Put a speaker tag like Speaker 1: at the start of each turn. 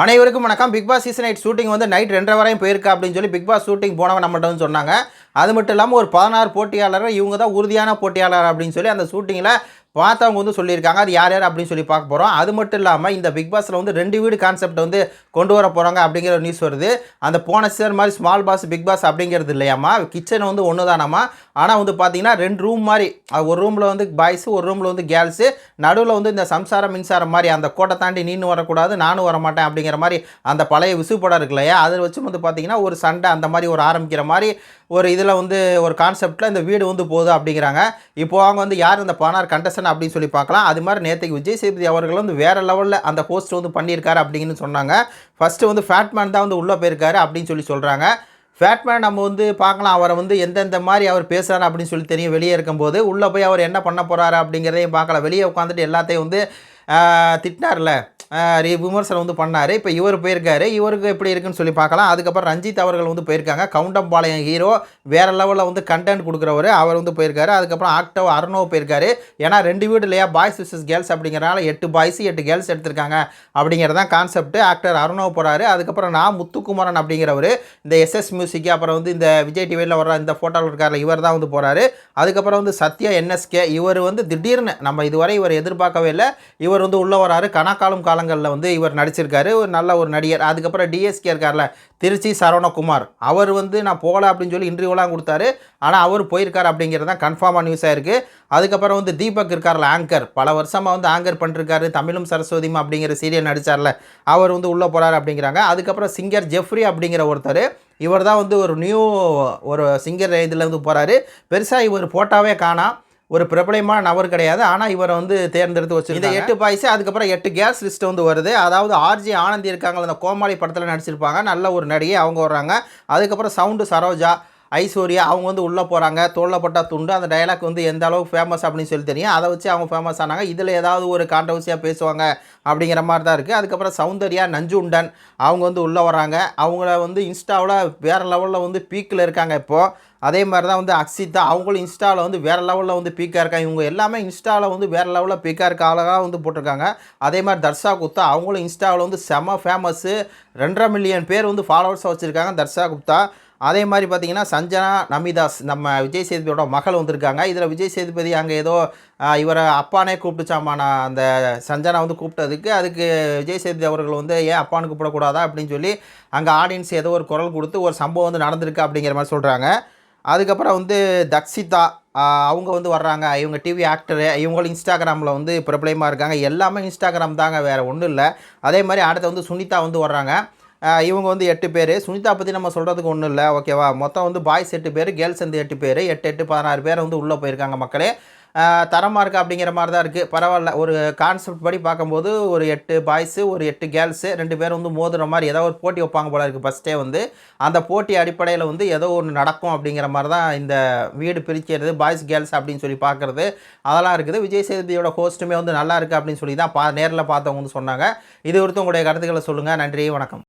Speaker 1: அனைவருக்கும் வணக்கம். Bigg Boss season eight shooting வந்து நைட் ரெண்டரை வரையும் போயிருக்கா அப்படின்னு சொல்லி பிக் பாஸ் ஷூட்டிங் போனவங்க நம்மகிட்ட சொன்னாங்க. அது மட்டும் இல்லாமல் ஒரு பதினாறு போட்டியாளர் இவங்க தான் உறுதியான போட்டியாளர் அப்படின்னு சொல்லி அந்த ஷூட்டிங்கில் பார்த்தவங்க வந்து சொல்லியிருக்காங்க. அது யார் யார் அப்படின்னு சொல்லி பார்க்க போகிறோம் அது மட்டும் இல்லாமல் இந்த பிக் பாஸில் வந்து ரெண்டு வீடு கான்செப்ட் வந்து கொண்டு வர போகிறாங்க அப்படிங்கிற ஒரு நியூஸ் வருது. அந்த போன சீசன் மாதிரி ஸ்மால் பாஸ் பிக் பாஸ் அப்படிங்கிறது இல்லையாம்மா. கிச்சன் வந்து ஒன்று தானாம்மா ஆனால் வந்து பார்த்தீங்கன்னா ரெண்டு ரூம் மாதிரி ஒரு ரூமில் வந்து பாய்ஸு ஒரு ரூமில் வந்து கேர்ள்ஸு நடுவில் வந்து இந்த சம்சாரம் மின்சாரம் மாதிரி அந்த கோட்டை தாண்டி நீனு வரக்கூடாது நானும் வர மாட்டேன் அப்படிங்கிற மாதிரி அந்த பழைய விசு படம் இருக்கு இல்லையா? அதை வச்சு வந்து பார்த்தீங்கன்னா ஒரு சண்டை அந்த மாதிரி ஒரு ஆரம்பிக்கிற மாதிரி ஒரு இதில் வந்து ஒரு கான்செப்டில் இந்த வீடு வந்து போகுது அப்படிங்கிறாங்க. இப்போ அவங்க வந்து யார் இந்த பானார் கண்டஸ்டன் அப்படின்னு சொல்லி பார்க்கலாம். அது மாதிரி நேற்றுக்கு விஜய் சேதுபதி அவர்கள் வந்து வேறு லெவலில் அந்த ஹோஸ்ட் வந்து பண்ணியிருக்காரு அப்படின்னு சொன்னாங்க. ஃபஸ்ட்டு வந்து ஃபேட்மேன் தான் வந்து உள்ளே போயிருக்காரு அப்படின்னு சொல்லி சொல்கிறாங்க ஃபேட்மேன் நம்ம வந்து பார்க்கலாம். அவரை வந்து எந்தெந்த மாதிரி அவர் பேசுகிறாரு அப்படின்னு சொல்லி தெரியும். வெளியே இருக்கும்போது உள்ளே போய் அவர் என்ன பண்ண போகிறாரு அப்படிங்கிறதையும் பார்க்கலாம். வெளியே உட்காந்துட்டு எல்லாத்தையும் வந்து திட்டினார்ல. விமர்சனம் வந்து பண்ணார். இப்போ இவர் போயிருக்காரு. இவருக்கு எப்படி இருக்குன்னு சொல்லி பார்க்கலாம். அதுக்கப்புறம் ரஞ்சித் அவர்கள் வந்து போயிருக்காங்க. கவுண்டம்பாளையம் ஹீரோ வேறு லெவலில் வந்து கண்டென்ட் கொடுக்குறவர். அவர் வந்து போயிருக்காரு. அதுக்கப்புறம் ஆக்டவ் அருணோ போயிருக்காரு. ஏன்னா ரெண்டு வீடு இல்லையா? பாய்ஸ் விசஸ் கேர்ள்ஸ் அப்படிங்கிறனால எட்டு பாய்ஸ் எட்டு கேர்ள்ஸ் எடுத்திருக்காங்க அப்படிங்கிறதான் கான்செப்ட் ஆக்டர் அருணோ போகிறாரு அதுக்கப்புறம் நான் முத்துக்குமரன் அப்படிங்கிறவர். இந்த எஸ்எஸ் மியூசிக் அப்புறம் வந்து இந்த விஜய் டிவியில் வர்ற இந்த ஃபோட்டோவில் இருக்கார்ல இவர் தான் வந்து போகிறாரு அதுக்கப்புறம் வந்து சத்யா என்எஸ்கே இவர் வந்து திடீர்னு நம்ம இதுவரை இவர் எதிர்பார்க்கவே இல்லை. இவர் வந்து உள்ளே வராரு. காலம் காலங்களில் வந்து இவர் நடிச்சிருக்காரு. ஒரு நல்ல ஒரு நடிகர். அதுக்கப்புறம் டிஎஸ்கே இருக்கார்ல திருச்சி சரவணகுமார். அவர் வந்து நான் போகல அப்படின்னு சொல்லி இன்டர்வியூலாம் கொடுத்தாரு. ஆனால் அவர் போயிருக்கார் அப்படிங்கிறது தான் கன்ஃபார்மாக நியூஸாக இருக்குது அதுக்கப்புறம் வந்து தீபக் இருக்கார்ல ஆங்கர் பல வருஷமாக வந்து ஆங்கர் பண்ணிருக்காரு. தமிழும் சரஸ்வதியும் அப்படிங்கிற சீரியல் நடித்தார்ல அவர் வந்து உள்ளே போகிறாரு அப்படிங்கிறாங்க. அதுக்கப்புறம் சிங்கர் ஜெஃப்ரி அப்படிங்கிற ஒருத்தர் இவர் தான் வந்து ஒரு நியூ ஒரு சிங்கர் இதில் வந்து போகிறாரு பெருசாக இவர் ஃபோட்டாவே காணாம் ஒரு பிரபலமான நபர் கிடையாது. ஆனால் இவரை வந்து தேர்ந்தெடுத்து வச்சு இந்த எட்டு பாய்ஸு அதுக்கப்புறம் எட்டு கேஸ் லிஸ்ட் வந்து வருது. அதாவது ஆர்ஜி ஆனந்தி இருக்காங்க அந்த கோமாளி படத்தில் நடிச்சிருப்பாங்க. நல்ல ஒரு நடிகை அவங்க வர்றாங்க. அதுக்கப்புறம் சவுண்டு சரோஜா ஐஸ்வர்யா அவங்க வந்து உள்ளே போகிறாங்க தோல்லப்பட்ட துண்டு. அந்த டைலாக் வந்து எந்த அளவுக்கு ஃபேமஸ் அப்படின்னு சொல்லி தெரியும். அதை வச்சு அவங்க ஃபேமஸ் ஆனாங்க. இதில் ஏதாவது ஒரு கான்ட்ரவர்சியாக பேசுவாங்க அப்படிங்கிற மாதிரி தான் இருக்குது அதுக்கப்புறம் சௌந்தர்யா நஞ்சுண்டன் அவங்க வந்து உள்ளே வராங்க. அவங்கள வந்து இன்ஸ்டாவில் வேறு லெவலில் வந்து பீக்கில் இருக்காங்க இப்போது அதே மாதிரி தான் வந்து அக்ஷிதா அவங்களும் இன்ஸ்டாவில் வந்து வேறு லெவலில் வந்து பீக்காக இருக்காங்க. இவங்க எல்லாமே இன்ஸ்டாவில் வந்து வேறு லெவலில் பீக்காக இருக்க ஆளாக வந்து போட்டிருக்காங்க. அதே மாதிரி தர்ஷா குப்தா அவங்களும் இன்ஸ்டாவில் வந்து செம ஃபேமஸ்ஸு ரெண்டரை மில்லியன் பேர் வந்து ஃபாலோவர்ஸாக வச்சுருக்காங்க தர்ஷா குப்தா. அதே மாதிரி பார்த்தீங்கன்னா சஞ்சனா நமிதாஸ் நம்ம விஜய் சேதுபதியோட மகள் வந்திருக்காங்க. இதில் விஜய் சேதுபதி அங்கே ஏதோ இவரை அப்பானே கூப்பிட்டுச்சாமா நான் அந்த சஞ்சனா வந்து கூப்பிட்டதுக்கு அதுக்கு விஜய் சேதுபதி அவர்கள் வந்து ஏன் அப்பான்னு கூப்பிடக்கூடாதா? அப்படின்னு சொல்லி அங்கே ஆடியன்ஸ் ஏதோ ஒரு குரல் கொடுத்து ஒரு சம்பவம் வந்து நடந்திருக்கு அப்படிங்கிற மாதிரி சொல்கிறாங்க அதுக்கப்புறம் வந்து தக்ஷிதா அவங்க வந்து வர்றாங்க. இவங்க டிவி ஆக்டரு இவங்களும் இன்ஸ்டாகிராமில் வந்து பிரபலமாக இருக்காங்க. எல்லாமே இன்ஸ்டாகிராம் தாங்க வேறு ஒன்றும் இல்லை. அதே மாதிரி அடுத்து வந்து சுனிதா வந்து வர்றாங்க. இவங்க வந்து எட்டு பேர். சுனிதா பற்றி நம்ம சொல்கிறதுக்கு ஒன்றும் இல்லை. ஓகேவா மொத்தம் வந்து பாய்ஸ் எட்டு பேர் கேர்ள்ஸ் வந்து எட்டு பேர். எட்டு எட்டு பதினாறு பேர் வந்து உள்ளே போயிருக்காங்க மக்களே. தரமாக இருக்குது அப்படிங்கிற மாதிரி தான் இருக்குது பரவாயில்ல. ஒரு கான்செப்ட் படி பார்க்கும்போது ஒரு எட்டு பாய்ஸு ஒரு எட்டு கேர்ள்ஸு ரெண்டு பேரும் வந்து மோதுகிற மாதிரி ஏதோ ஒரு போட்டி வைப்பாங்க போல இருக்குது ஃபஸ்ட்டே வந்து. அந்த போட்டி அடிப்படையில் வந்து ஏதோ ஒன்று நடக்கும் அப்படிங்கிற மாதிரி தான் இந்த வீடு பிரிக்கிறது பாய்ஸ் கேர்ள்ஸ் அப்படின்னு சொல்லி பார்க்குறது. அதெல்லாம் இருக்குது. விஜய் சேதுபதியோட ஹோஸ்ட்டுமே வந்து நல்லா இருக்குது அப்படின்னு சொல்லி தான் பா நேரில் பார்த்தவங்க வந்து சொன்னாங்க. இது ஒருத்தவங்களுடைய கருத்துக்களை சொல்லுங்கள் நன்றி வணக்கம்.